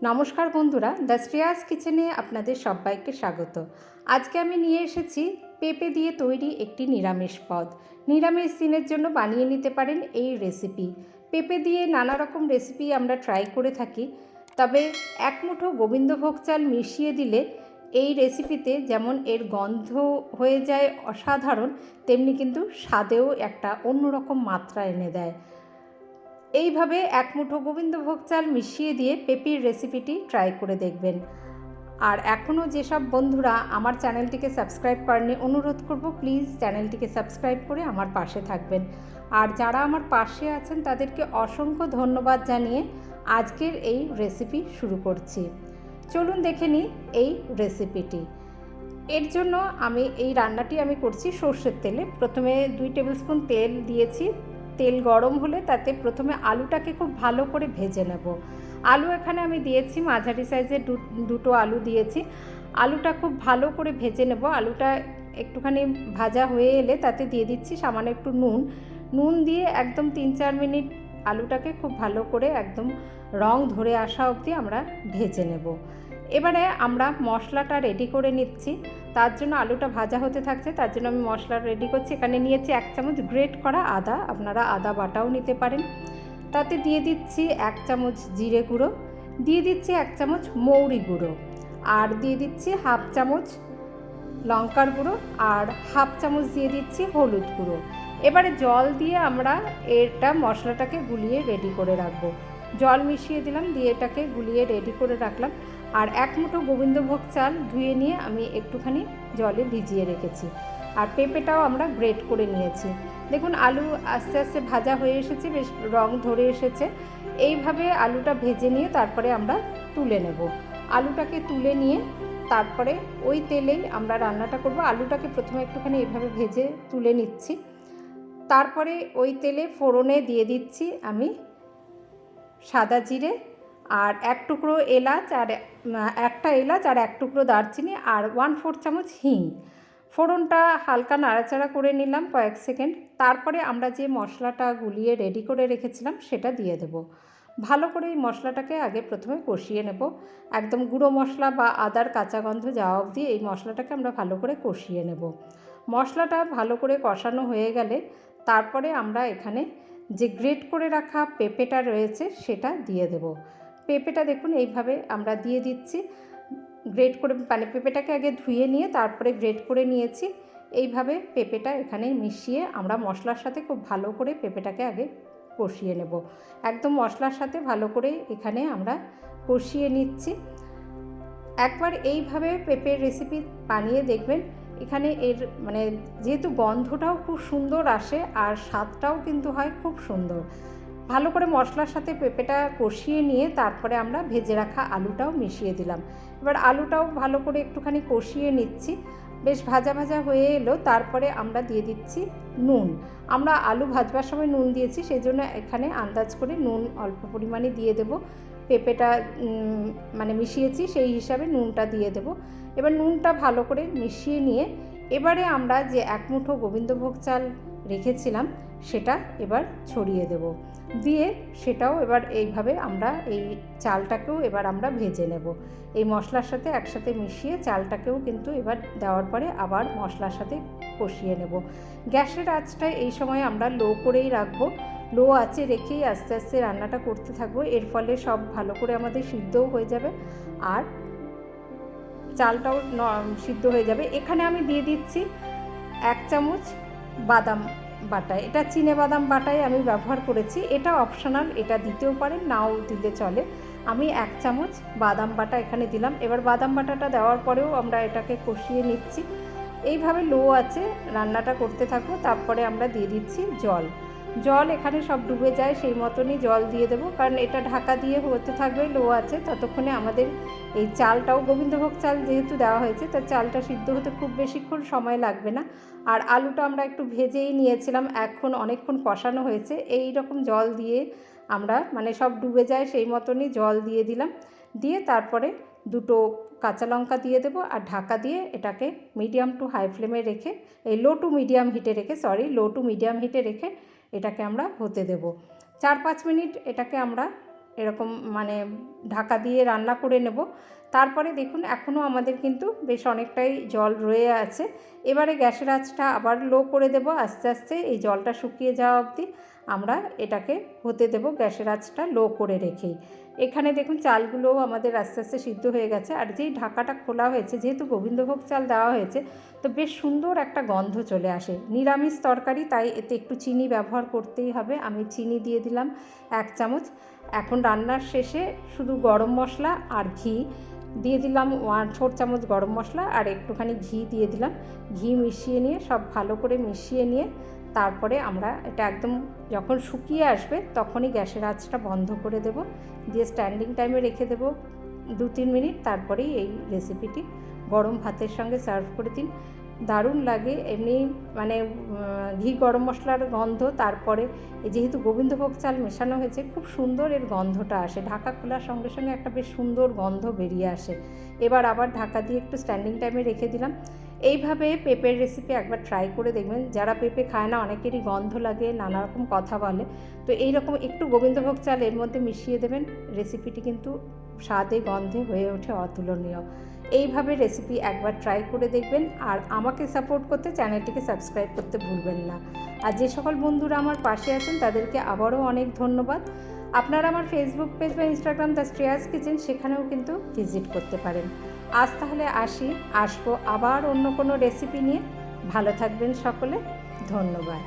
নমস্কার বন্ধুরা, দ্য শ্রেয়াস কিচেনে আপনাদের সবাইকে স্বাগত। আজকে আমি নিয়ে এসেছি পেঁপে দিয়ে তৈরি একটি নিরামিষ পদ। নিরামিষ দিনের জন্য বানিয়ে নিতে পারেন এই রেসিপি। পেঁপে দিয়ে নানা রকম রেসিপি আমরা ট্রাই করে থাকি, তবে এক মুঠো গোবিন্দভোগ চাল মিশিয়ে দিলে এই রেসিপিতে যেমন এর গন্ধ হয়ে যায় অসাধারণ, তেমনি কিন্তু স্বাদেও একটা অন্যরকম মাত্রা এনে দেয়। এইভাবে এক মুঠো গোবিন্দভোগ চাল মিশিয়ে দিয়ে পেপির রেসিপিটি ট্রাই করে দেখবেন। আর এখনও যেসব বন্ধুরা আমার চ্যানেলটিকে সাবস্ক্রাইব করেনি অনুরোধ করব প্লিজ চ্যানেলটিকে সাবস্ক্রাইব করে আমার পাশে থাকবেন। আর যারা আমার পাশে আছেন, তাদেরকে অসংখ্য ধন্যবাদ জানিয়ে আজকের এই রেসিপি শুরু করছি। চলুন দেখে নিই এই রেসিপিটি এর জন্য আমি এই রান্নাটি আমি করছি সর্ষের তেলে। প্রথমে দুই টেবিল স্পুন তেল দিয়েছি। তেল গরম হলে তাতে প্রথমে আলুটাকে খুব ভালো করে ভেজে নেব। আলু এখানে আমি দিয়েছি, মাঝারি সাইজের দুটো আলু দিয়েছি। আলুটা খুব ভালো করে ভেজে নেব। আলুটা একটুখানি ভাজা হয়ে এলে তাতে দিয়ে দিচ্ছি সামান্য একটু নুন। নুন দিয়ে একদম তিন চার মিনিট আলুটাকে খুব ভালো করে একদম রং ধরে আসা অবধি আমরা ভেজে নেব। এবারে আমরা মশলাটা রেডি করে নিচ্ছি। তার জন্য আলুটা ভাজা হতে থাকছে, তার জন্য আমি মশলা রেডি করছি। এখানে নিয়েছি এক চামচ গ্রেট করা আদা, আপনারা আদা বাটাও নিতে পারেন। তাতে দিয়ে দিচ্ছি এক চামচ জিরে গুঁড়ো, দিয়ে দিচ্ছি এক চামচ মৌরি গুঁড়ো, আর দিয়ে দিচ্ছি হাফ চামচ লঙ্কার গুঁড়ো, আর হাফ চামচ দিয়ে দিচ্ছি হলুদ গুঁড়ো। এবারে জল দিয়ে আমরা এটা মশলাটাকে গুলিয়ে রেডি করে রাখব। জল মিশিয়ে দিলাম, দিয়ে এটাকে গুলিয়ে রেডি করে রাখলাম। আর এক মুঠো গোবিন্দভোগ চাল ধুয়ে নিয়ে আমি একটুখানি জলে ভিজিয়ে রেখেছি। আর পেঁপেটাও আমরা গ্রেট করে নিয়েছি। দেখুন, আলু আস্তে আস্তে ভাজা হয়ে এসেছে, বেশ রং ধরে এসেছে। এইভাবে আলুটা ভেজে নিয়ে তারপরে আমরা তুলে নেব। আলুটাকে তুলে নিয়ে তারপরে ওই তেলেই আমরা রান্নাটা করব। আলুটাকে প্রথমে একটুখানি এভাবে ভেজে তুলে নিচ্ছি। তারপরে ওই তেলে ফোড়নে দিয়ে দিচ্ছি আমি সাদা জিরে আর এক টুকরো এলাচ আর একটা এলাচ আর এক টুকরো দারচিনি আর ওয়ান ফোর চামচ হিং। ফোড়নটা হালকা নাড়াচাড়া করে নিলাম কয়েক সেকেন্ড। তারপরে আমরা যে মশলাটা গুলিয়ে রেডি করে রেখেছিলাম সেটা দিয়ে দেব। ভালো করে এই মশলাটাকে আগে প্রথমে কষিয়ে নেব। একদম গুঁড়ো মশলা বা আদার কাঁচা গন্ধ যাওয়া অবধি এই মশলাটাকে আমরা ভালো করে কষিয়ে নেব। মশলাটা ভালো করে কষানো হয়ে গেলে তারপরে আমরা এখানে যে গ্রেট করে রাখা পেঁপেটা রয়েছে সেটা দিয়ে দেব। পেঁপেটা দেখুন, এইভাবে আমরা দিয়ে দিচ্ছি। গ্রেট করে মানে পেঁপেটাকে আগে ধুয়ে নিয়ে তারপরে গ্রেট করে নিয়েছি। এইভাবে পেঁপেটা এখানে মিশিয়ে আমরা মশলার সাথে খুব ভালো করে পেঁপেটাকে আগে কষিয়ে নেব। একদম মশলার সাথে ভালো করে এখানে আমরা কষিয়ে নিচ্ছি। একবার এইভাবে পেঁপের রেসিপি বানিয়ে দেখবেন, এখানে এর মানে যেহেতু গন্ধটাও খুব সুন্দর আসে আর স্বাদটাও কিন্তু হয় খুব সুন্দর। ভালো করে মশলার সাথে পেঁপেটা কষিয়ে নিয়ে তারপরে আমরা ভেজে রাখা আলুটাও মিশিয়ে দিলাম। এবার আলুটাও ভালো করে একটুখানি কষিয়ে নিচ্ছি। বেশ ভাজা ভাজা হয়ে এলো। তারপরে আমরা দিয়ে দিচ্ছি নুন। আমরা আলু ভাজবার সময় নুন দিয়েছি সেই জন্য এখানে আন্দাজ করে নুন অল্প পরিমাণে দিয়ে দেব। পেঁপেটা মানে মিশিয়েছি, সেই হিসাবে নুনটা দিয়ে দেব। এবার নুনটা ভালো করে মিশিয়ে নিয়ে এবারে আমরা যে এক মুঠো গোবিন্দভোগ চাল রেখেছিলাম, সেটা এবার ছড়িয়ে দেব। দিয়ে সেটাও এবার এইভাবে আমরা এই চালটাকেও এবার আমরা ভেজে নেব। এই মশলার সাথে একসাথে মিশিয়ে চালটাকেও কিন্তু এবার দেওয়ার পরে আবার মশলার সাথে কষিয়ে নেব। গ্যাসের আঁচটা এই সময় আমরা লো করেই রাখব। লো আঁচে রেখেই আস্তে আস্তে রান্নাটা করতে থাকব। এর ফলে সব ভালো করে আমাদের সিদ্ধও হয়ে যাবে আর চালটাও সিদ্ধ হয়ে যাবে। এখানে আমি দিয়ে দিচ্ছি এক চামচ বাদাম বাটা এটা চিনে বাদাম বাটাই আমি ব্যবহার করেছি। এটা অপশনাল এটা দিতেও পারেন, নাও দিলে চলে। আমি এক চামচ বাদাম বাটা এখানে দিলাম। এবার বাদাম বাটাটা দেওয়ার পরেও আমরা এটাকে কষিয়ে নিচ্ছি। এইভাবে লো আছে, রান্নাটা করতে থাকব তারপরে আমরা দিয়ে দিচ্ছি জল। জল এখানে সব ডুবে যায়, সেই মতনই জল দিয়ে দেবো। কারণ এটা ঢাকা দিয়ে হতে থাকবে, লো আছে, ততক্ষণে আমাদের এই চালটাও গোবিন্দভোগ চাল যেহেতু দেওয়া হয়েছে তার চালটা সিদ্ধ হতে খুব বেশিক্ষণ সময় লাগবে না। আর আলুটা আমরা একটু ভেজেই নিয়েছিলাম, এখন অনেকক্ষণ কষানো হয়েছে। এই রকম জল দিয়ে আমরা মানে সব ডুবে যায়, সেই মতনই জল দিয়ে দিলাম। দিয়ে তারপরে দুটো কাঁচা লঙ্কা দিয়ে দেবো আর ঢাকা দিয়ে এটাকে মিডিয়াম টু হাই ফ্লেমে রেখে, এই লো টু মিডিয়াম হিটে রেখে সরি লো টু মিডিয়াম হিটে রেখে এটাকে আমরা হতে দেব। চার পাঁচ মিনিট এটাকে আমরা এরকম মানে ঢাকা দিয়ে রান্না করে নেব। তারপরে দেখুন, এখনও আমাদের কিন্তু বেশ অনেকটাই জল রয়ে আছে। এবারে গ্যাসের আঁচটা আবার লো করে দেব, আস্তে আস্তে এই জলটা শুকিয়ে যাওয়া অবধি। আমরা এটাকে হতে দেব গ্যাসের আঁচটা লো করে রেখেই। এখানে দেখুন চালগুলোও আমাদের আস্তে আস্তে সিদ্ধ হয়ে গেছে। আর যেই ঢাকাটা খোলা হয়েছে, যেহেতু গোবিন্দভোগ চাল দেওয়া হয়েছে, তো বেশ সুন্দর একটা গন্ধ চলে আসে। নিরামিষ তরকারি, তাই এতে একটু চিনি ব্যবহার করতেই হবে। আমি চিনি দিয়ে দিলাম এক চামচ। এখন রান্নার শেষে শুধু গরম মশলা আর ঘি দিয়ে দিলাম ওয়ান ছোট চামচ গরম মশলা আর একটুখানি ঘি দিয়ে দিলাম। ঘি মিশিয়ে নিয়ে সব ভালো করে মিশিয়ে নিয়ে তারপরে আমরা এটা একদম যখন শুকিয়ে আসবে তখনই গ্যাসের আঁচটা বন্ধ করে দেব। দিয়ে স্ট্যান্ডিং টাইমে রেখে দেব দু তিন মিনিট, তারপরেই এই রেসিপিটি গরম ভাতের সঙ্গে সার্ভ করে দিন। দারুণ লাগে, এমনি মানে ঘি গরম মশলার গন্ধ, তারপরে যেহেতু গোবিন্দভোগ চাল মেশানো হয়েছে, খুব সুন্দর এর গন্ধটা আসে। ঢাকা খোলার সঙ্গে সঙ্গে একটা বেশ সুন্দর গন্ধ বেরিয়ে আসে। এবার আবার ঢাকা দিয়ে একটু স্ট্যান্ডিং টাইমে রেখে দিলাম। এইভাবে পেঁপের রেসিপি একবার ট্রাই করে দেখবেন। যারা পেঁপে খায় না, অনেকেরই গন্ধ লাগে, নানা রকম কথা বলে। তো এই রকম একটু গোবিন্দভোগ চাল এর মধ্যে মিশিয়ে দেবেন। রেসিপিটি কিন্তু স্বাদে, গন্ধে হয়ে ওঠে অতুলনীয়। এইভাবে রেসিপি একবার ট্রাই করে দেখবেন। আর আমাকে সাপোর্ট করতে চ্যানেলটিকে সাবস্ক্রাইব করতে ভুলবেন না। আর যে সকল বন্ধুরা আমার পাশে আছেন, তাদেরকে আবারও অনেক ধন্যবাদ। আপনারা আমার ফেসবুক পেজ বা ইনস্টাগ্রাম দ্য শ্রেয়াস কিচেন সেখানেও কিন্তু ভিজিট করতে পারেন। আজ তাহলে আসি, আসব আবার অন্য কোনো রেসিপি নিয়ে। ভালো থাকবেন সকলে, ধন্যবাদ।